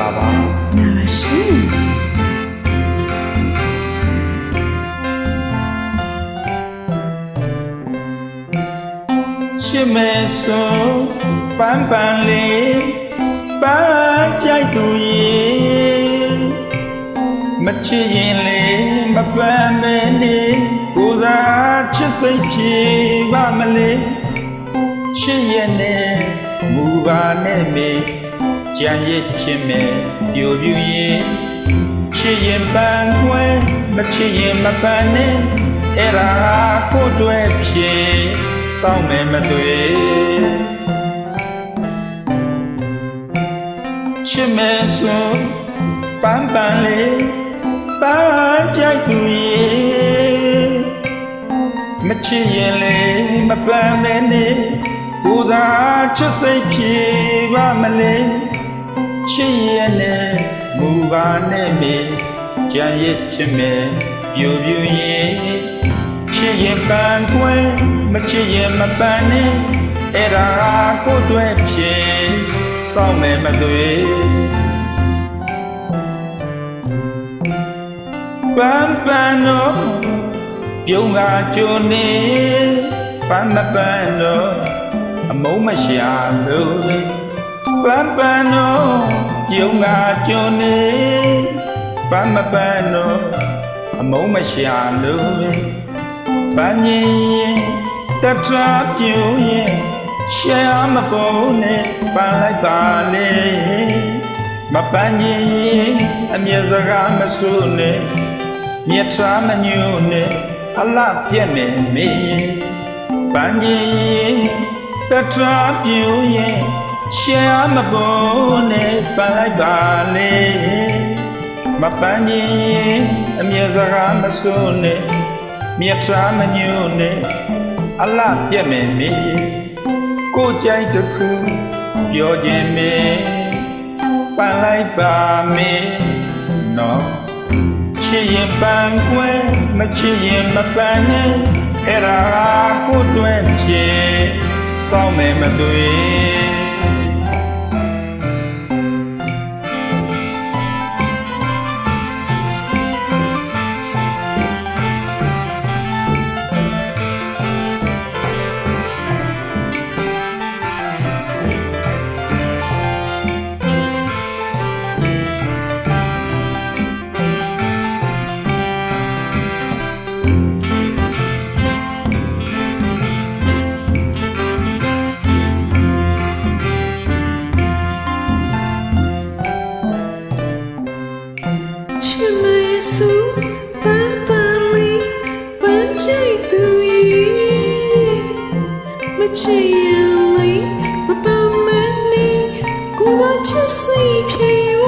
လာပါနာရှင်ချစ်မဲ့ဆိုပန်းပန်းလေးပန်းကြိုက်သူရဲ့မချစ်ရင်လေမပန်းမဲနေကိုယ်သာချစ်စိတ်ပြေပါမလေးချစ်ရဲ့နဲ့မူပါနဲ့မေ ကြံရစ်ချင်မဲ့ပြိုပြူရဲ့ချစ်ရင်ပန်းခွဲမချစ်ရင်မပန်းနဲ့အဲ့ဒါကိုယ်တွေ့ဖြစ်စောင့်မယ်မသွေချစ်မယ်ဆိုပန်းပန်းလေးပန်းကြိုက်သူရဲ့မချစ်ရင်လေမပန်းမဲနေကိုယ်သာချစ်စိတ်ပြေပါမလေး ချစ်ရဲ့နဲ့မူပါနဲ့မေကြံရစ်ဖြစ်မယ်ပြူပြူရဲ့ချစ်ရင်ပန်းကွယ်မချစ်ရင်မပန်းနဲ့အဲ့ဒါကိုယ်တွေ့ဖြစ်စောင့်မယ်မသွေပန်းပန်းတော့ပြုံးကကြုံနေပန်းမပန်းတော့အမုံမရှာလို့ ပန်းပန်းတော့ပြုံးကကြုံနေပန်းမပန်းတော့အမုံမရှာလို့ပန်းရင်တထပြူရင်ရှာမပုံနဲ့ပန်းလိုက်ပါလေမပန်းရင်အမြဲစကားမဆိုးနဲ့မြတ်စွာမညို့နဲ့အလပြက်နေမေးပန်းကြီးတထပြူရင် ရှေမပေါ်နဲ့ပန်းလိုက်ပါလေမပန်းကြီးအမြဲစကားမဆိုးနဲ့မြတ်စွာမညို့နဲ့အလပြက်နေမေးကိုကြိုက်တစ်ခုပြောခြင်းမေးပန်းလိုက်ပါမေးနော်ချစ်ရင်ပန်းကွယ်မချစ်ရင်မပန်းနဲ့အဲ့ဒါကိုတွဲဖြစ်စောင့်မယ်မသွေ ချစ်ရင်လေးမပန်းမနေကိုယ်ကချစ်စိတ်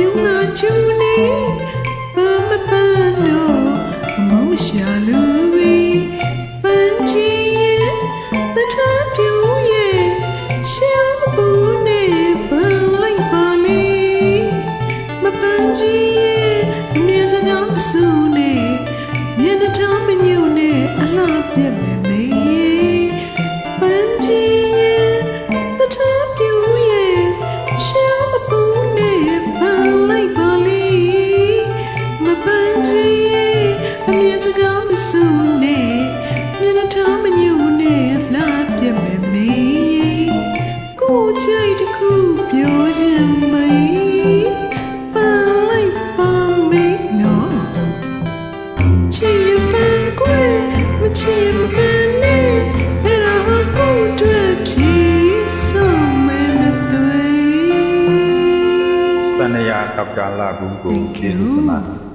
ပြုံးငါကျူနေပန်းမပန်းတော့အမောင်းမရှာလူပဲပန်းချီရဲ့တထပြူရဲ့ရှောင်းဘူးနဲ့ပန်းလိုက်ပါလေမပန်းကြီးရဲ့အမြဲစကားမဆူနဲ့မျက်နှာထားမညို့နဲ့အလားပြက်မယ် သွေးစန္ဒယာဒေါက်တာလာဘူးကို Thank ကျေး you ဇူးတင်ပါတယ်